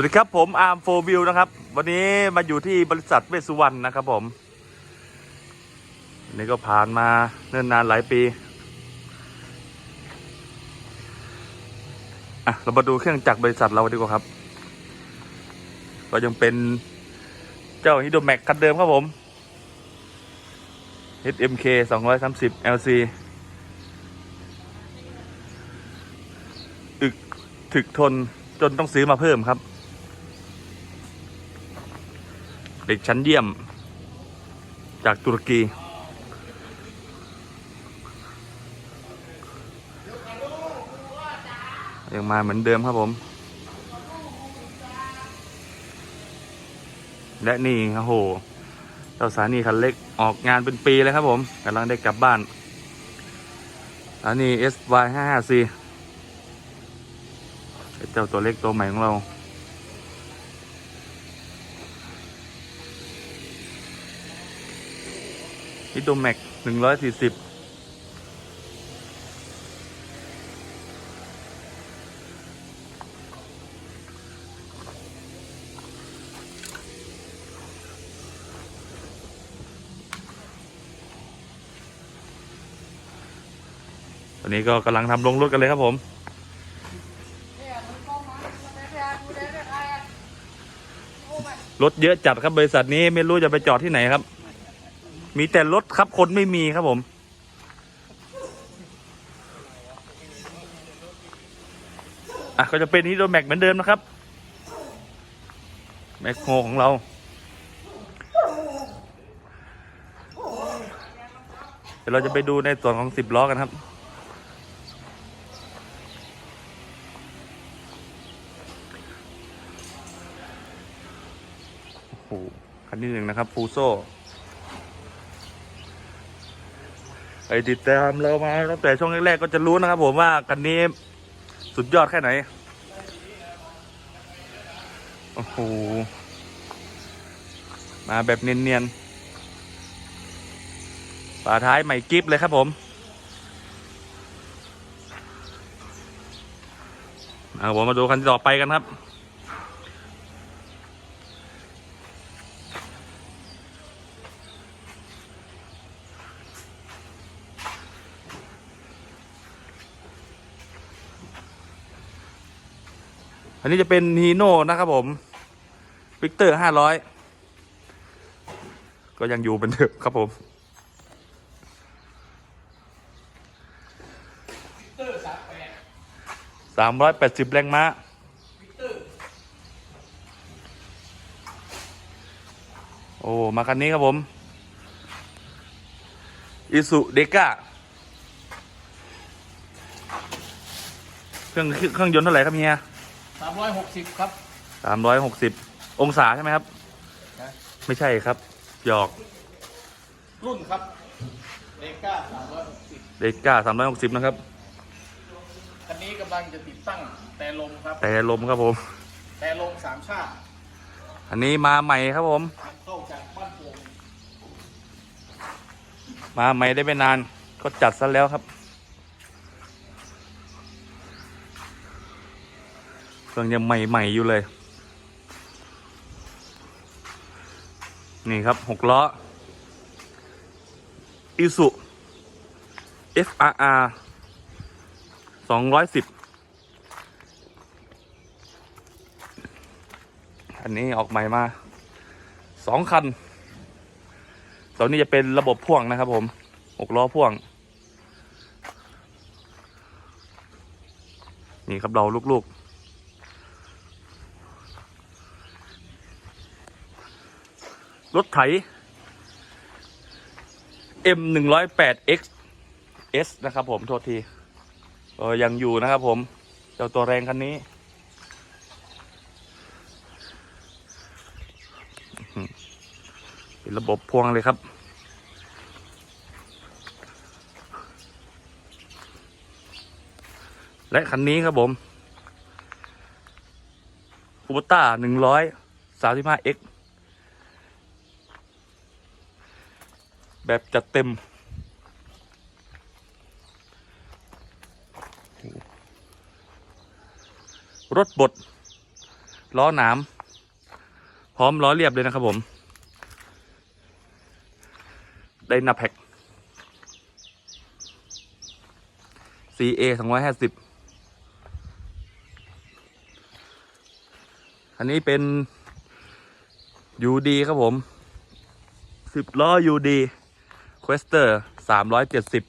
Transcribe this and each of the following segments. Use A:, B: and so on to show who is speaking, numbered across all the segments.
A: วัสดีครับผมอาร์มโฟวิวนะครับ วันนี้มาอยู่ที่บริษัทเวสุวรรณนะครับผมนี่ก็ผ่านมาเนิ่นนานหลายปีอะเรามาดูเครื่องจักรบริษัทเราดีกว่าครับ ก็ยังเป็นเจ้าฮิโดแม็กคันเดิมครับผม HMK 230 LC อึกถึกทนจนต้องซื้อมาเพิ่มครับ เด็กชั้นเยี่ยม จากตุรกี ยังมาเหมือนเดิมครับผม และนี่โอ้โหเจ้าสานีคันเล็กออกงานเป็นปีเลยครับผมกำลังได้กลับบ้านอันนี้ SY55C เจ้าตัวเล็กตัวใหม่ของเรา ฮิโดแม็กหนึ่งร้อยสี่สิบตอนนี้ก็กำลังทำลงรถกันเลยครับผมรถเยอะจัดครับบริษัทนี้ไม่รู้จะไปจอดที่ไหนครับ มีแต่รถครับคนไม่มีครับผม อะก็จะเป็นฮีโรแม็กเหมือนเดิมนะครับ แมคโครของเราเดี๋ยวเราจะไปดูในส่วนของสิบล้อกันครับโอ้โหคันที่หนึ่งนะครับฟูโซ ไปติดตามเรามาตั้งแต่ช่วงแรกๆก็จะรู้นะครับผมว่าคันนี้สุดยอดแค่ไหน โอ้โห มาแบบเนียนๆ ฝาท้ายใหม่กิฟเลยครับผม เอาผมมาดูคันต่อไปกันครับ นนี้จะเป็นฮีโน่นะครับผมวิกเตอร์ห้าร้อยก็ยังอยู่เป็นเดิมครับผมสามร้อยแปดสิบแรงม้าโอ้ มาคันนี้ครับผมอิสุเดก้าเครื่องเครื่องยนต์เท่าไหร่ครับเฮีย
B: สามร้อยหกสิบครับ
A: สามร้อยหกสิบองศาใช่ไหมครับ
B: นะ
A: ไม่ใช่ครับ หยอก
B: รุ่นครับเดก้าสามร้อยหกสิบ
A: เดก้าสามร้อยหกสิบนะครับ
B: คันนี้กำลังจะติดตั้งแต่ลมครับ
A: แต่ลมครับผม
B: แต่ลมสามชาติ
A: อันนี้มาใหม่ครับผม
B: เข้าจากบ้านโป่ง
A: มาใหม่ได้ไม่นานก็จัดซะแล้วครับ เค รื่องยังใหม่ ๆ อยู่เลย นี่ครับหกล้ออิสุ FRR สองร้อยสิบอันนี้ออกใหม่มาสองคันตัวนี้จะเป็นระบบพ่วงนะครับผมหกล้อพ่วง นี่ครับเราลูกๆ รถไถ M หนึ่งร้อยแปด X S นะครับผม โทษทีเออยังอยู่นะครับผม เจ้าตัวแรงคันนี้ เป็นระบบพวงเลยครับ และคันนี้ครับผมคูปต้าหนึ่งร้อยสามสิบห้า X แบบจัดเต็ม รถบด ล้อหนาม พร้อมล้อเรียบเลยนะครับผม ไดนาแพ็ก CA 250อันนี้เป็น UD ครับผม10ล้อ UD Quester 370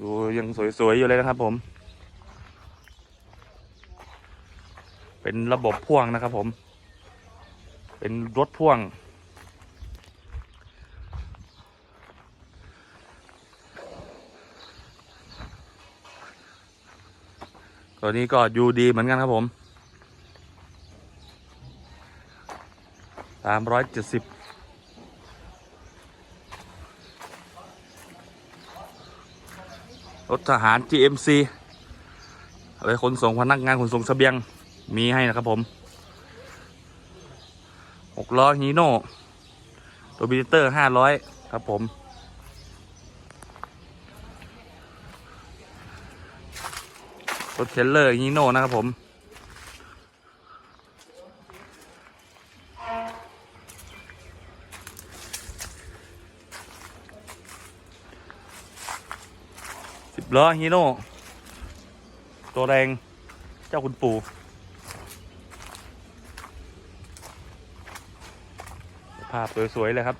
A: ดูยังสวย ๆ อยู่เลยนะครับผม เป็นระบบพ่วงนะครับผม เป็นรถพ่วง ตัวนี้ก็ยูดีเหมือนกันครับผมสามร้อยเจ็ดสิบ รถทหาร GMC เอะไรขนส่งพนักงานขนส่งเสบียงมีให้นะครับผมหกล้อฮีโน่ตัวบิเตอร์ห้าร้อยครับผม รถเทรลเลอร์ฮีโน่นะครับผม สิบล้อฮีโน่ ตัวแรงเจ้าคุณปู่ภาพสวย ๆ เลยครับ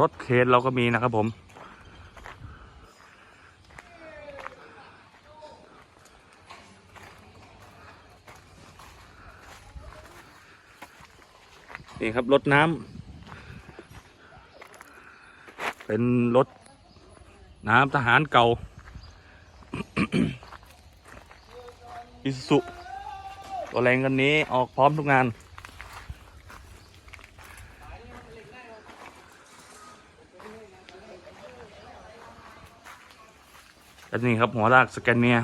A: รถเคนเราก็มีนะครับผม นี่ครับรถน้ำเป็นรถน้ำทหารเก่าอิสุตัวแรงกันนี้ออกพร้อมทุกงาน อันนี้ครับหัวลากสแกนเนีย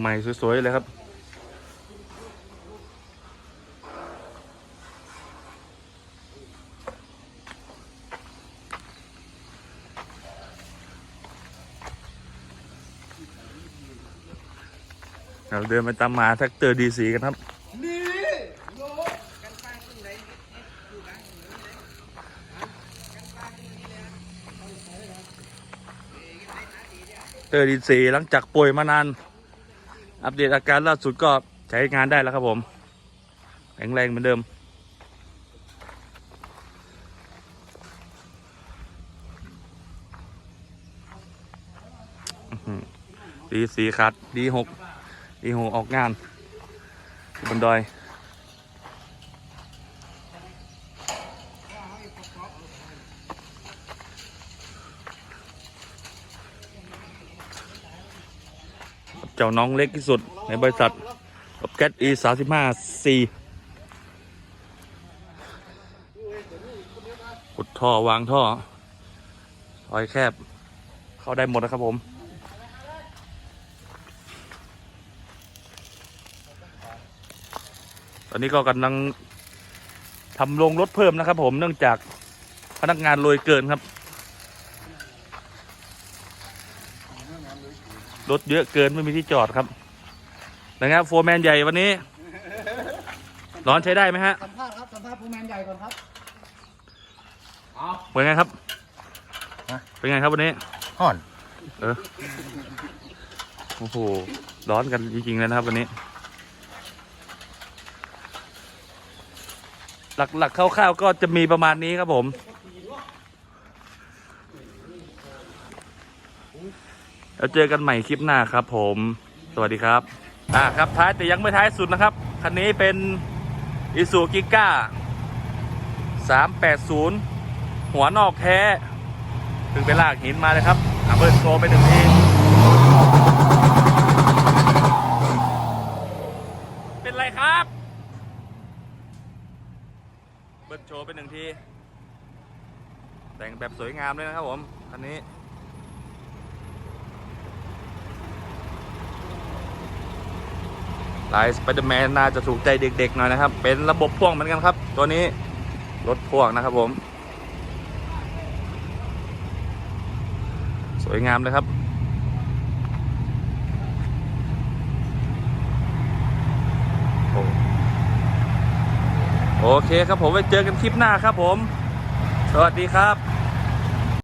A: ใหม่ๆสวยๆเลยครับเราเดินไปตามหมาแท็กเตอร์ดีสีกันครับเตอร์ดีสีหลังจากป่วยมานาน อัปเดตอาการล่าสุดก็ใช้งานได้แล้วครับผมแข็งแรงเหมือนเดิม ดีสีขาดดีหกดีหกออกงานบนดอย เจ้าน้องเล็กที่สุดในบริษัทกับแก๊สอีสาสิบห้าซีขุดท่อวางท่อซอยแคบ เข้าได้หมดนะครับผม ตอนนี้ก็กำลังทำโรงรถเพิ่มนะครับผมเนื่องจากพนักงานโรยเกินครับ รถเยอะเกินไม่มีที่จอดครับ นะครับโฟร์แมนใหญ่วันนี้ ร้อนใช้ได้ไหมฮะ
C: สัมภาษณ์ครับสัมภาษณ์ผู้แมนใหญ่ก่อนครับ
A: เป็นไงครับ
C: ฮะ
A: เป็นไงครับวันนี้
C: ห่อน
A: เออโอ้โหร้อนกันจริงๆเลยนะครับวันนี้ หลักๆคร่าวๆก็จะมีประมาณนี้ครับผม แล้วเจอกันใหม่คลิปหน้าครับ ผม สวัสดีครับอ่าครับท้ายแต่ยังไม่ท้ายสุดนะครับ คันนี้เป็นอิซูกิก้า380 หัวนอกแท้เพิ่งไปลากหินมาเลยครับอะเบิร์นโชว์ไปหนึ่งทีเป็นไรครับ เบิร์นโชว์ไปหนึ่งที แต่งแบบสวยงามเลยนะครับผม คันนี้ ลายสไปเดอร์แมนน่าจะถูกใจเด็กๆหน่อยนะครับ เป็นระบบพ่วงเหมือนกันครับ ตัวนี้รถพ่วงนะครับผม สวยงามเลยครับโอเคครับผมไว้เจอกันคลิปหน้าครับผม สวัสดีครับ